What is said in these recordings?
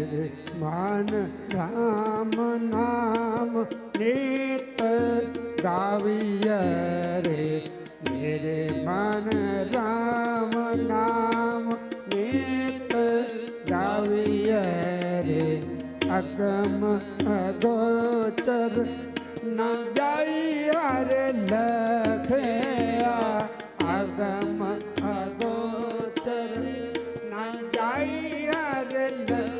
ਮੇਰੇ ਮਾਨ RAM ਨਾਮ ਨੀਤ ਗਾਵੀਐ ਰੇ। ਮੇਰੇ ਮਨ RAM ਨਾਮ ਨੀਤ ਗਾਵੀਐ ਰੇ। ਅਗਮ ਅਗੋਚਰ ਨਾ ਜਾਈ ਹਰ ਲਖਿਆ। ਅਗਮ ਅਗੋਚਰ ਨਾ ਜਾਈ ਹਰ ਲਖਿਆ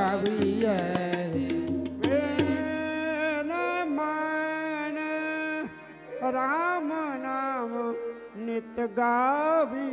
ਗਾਵੀਏ ਰੇ ਮਨ ਰਾਮ ਨਾਮ ਨਿਤ ਗਾਵੀ